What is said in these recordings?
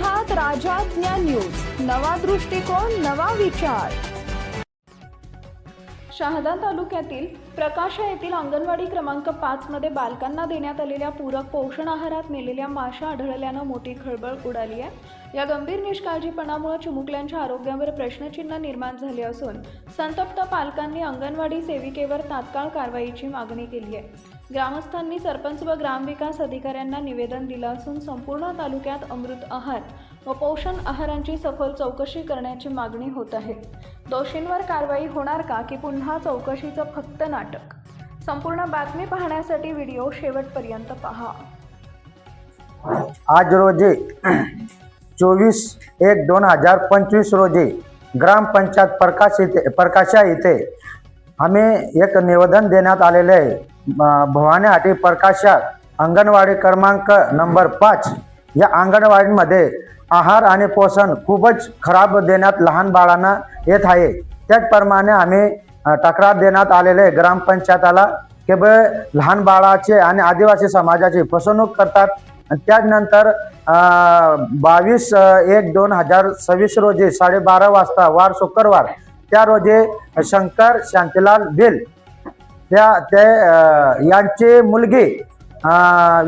आहात राजाज्ञा न्यूज. नवा दृष्टिकोन नवा विचार. शहादा तालुक्यातील प्रकाशा येथील अंगणवाडी क्रमांक पाच मध्ये बालकांना देण्यात आलेल्या पूरक पोषण आहारात नेलेल्या माशा आढळल्यानं मोठी खळबळ उडाली आहे. या गंभीर निष्काळजीपणामुळे चिमुकल्यांच्या आरोग्यावर प्रश्नचिन्ह निर्माण झाले असून संतप्त पालकांनी अंगणवाडी सेविकेवर तात्काळ कारवाईची मागणी केली आहे. ग्रामस्थांनी सरपंच व ग्रामविकास अधिकाऱ्यांना निवेदन दिलं असून संपूर्ण तालुक्यात अमृत आहार व पोषण आहारांची सखोल चौकशी करण्याची मागणी होत आहे. दोषींवर कारवाई होणार का की पुन्हा चौकशीचं फक्त नाटक? संपूर्ण बातमी पाहण्यासाठी व्हिडिओ शेवटपर्यंत पहा. आज रोजी चोवीस एक दोन हजार पंचवीस रोजी ग्रामपंचायत प्रकाश इथे प्रकाशा इथे आम्ही एक निवेदन देण्यात आलेले आहे. भवानी हाटी प्रकाशा अंगणवाडी क्रमांक नंबर पाच. या अंगणवाडीमध्ये आहार आणि पोषण खूपच खराब देण्यात लहान बाळांना येत आहे. त्याचप्रमाणे आम्ही तक्रार देण्यात आलेले ग्रामपंचायताला केवळ लहान बाळाचे आणि आदिवासी समाजाची फसवणूक करतात. त्याचनंतर बावीस एक दोन हजार सव्वीस रोजी साडेबारा वाजता वार शुक्रवार त्या रोजी शंकर शांतीलाल बिल त्या ते यांचे यांची मुलगी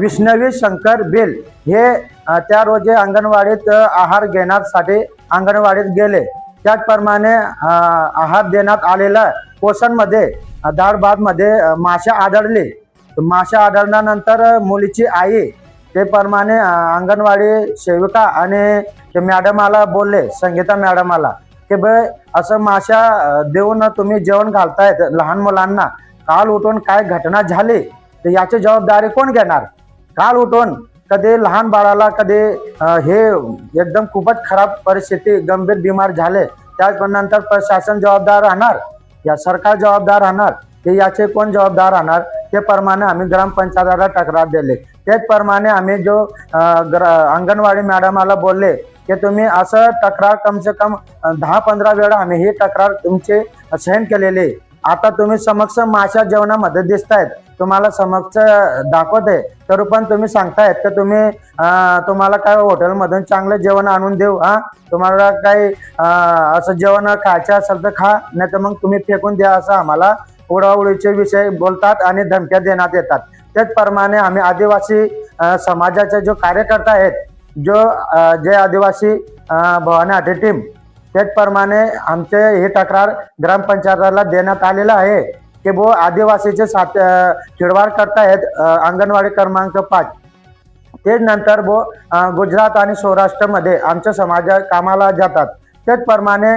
विष्णवी शंकर बेल हे त्या रोजी अंगणवाडीत आहार घेण्यासाठी अंगणवाडीत गेले. त्याचप्रमाणे आहार देण्यात आलेला पोषणमध्ये अ, माशा आढळली. माशा आढळल्यानंतर मुलीची आई ते प्रमाणे अंगणवाडी सेविका आणि ते मॅडमाला बोलले संगीता मॅडमाला की ब असं माशा देऊन तुम्ही जेवण घालतायत लहान मुलांना. काल उठून काय घटना झाले तर याची जबाबदारी कोण घेणार? काल उठून कधी लहान बाळाला कधी हे एकदम खूपच खराब परिस्थिती गंभीर बिमार झाले त्यानंतर प्रशासन जबाबदार राहणार? या सरकार जबाबदार राहणार? ते याचे कोण जबाबदार राहणार? ते प्रमाणे आम्ही ग्रामपंचायताला तक्रार दिले. त्याचप्रमाणे आम्ही जो ग्र अंगणवाडी मॅडमाला बोलले की तुम्ही असं तक्रार कम से कम दहा पंधरा वेळा आम्ही ही तक्रार तुमचे सहन केलेली. आता तुम्ही समक्ष माशा जेवणामध्ये दिसतायत. तुम्हाला समक्ष दाखवते. तरी पण तुम्ही सांगतायत तर तुम्ही तुम्हाला काय हॉटेलमधून चांगलं जेवण आणून देऊ हा? तुम्हाला काही असं जेवण खायचं असेल तर खा नाही तर मग तुम्ही फेकून द्या असं आम्हाला उडाउडीचे विषय बोलतात आणि धमक्या देण्यात येतात. त्याचप्रमाणे आम्ही आदिवासी समाजाचे जो कार्यकर्ता आहेत जो जे आदिवासी भवानी हाटे टीम त्याचप्रमाणे आमचे ही तक्रार ग्रामपंचायताला देण्यात आलेलं आहे. की बो आदिवासीचे साथ खिडवाड खिळवाड करतायत अंगणवाडी क्रमांक पाच. तेच नंतर बो गुजरात आणि सौराष्ट्रमध्ये आमच्या समाजा कामाला जातात. त्याचप्रमाणे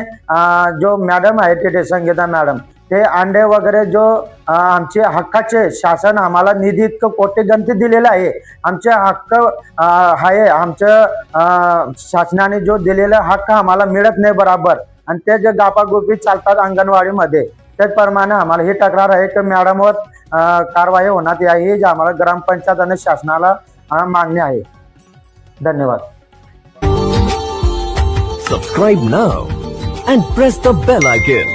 जो मॅडम आहे तिथे संगीता मॅडम ते अंडे वगैरे जो आमचे हक्काचे शासन आम्हाला निधी इतकं कोटी गंती दिलेलं आहे. आमचे हक्क आहे. आमचं शासनाने जो दिलेला हक्क आम्हाला मिळत नाही बराबर. आणि ते जे गापागोपी चालतात अंगणवाडीमध्ये त्याचप्रमाणे आम्हाला ही तक्रार आहे की मॅडमवर कारवाई होण्यात यावी ही आम्हाला ग्रामपंचायत आणि शासनाला मागणी आहे. धन्यवाद. Subscribe now and press the bell icon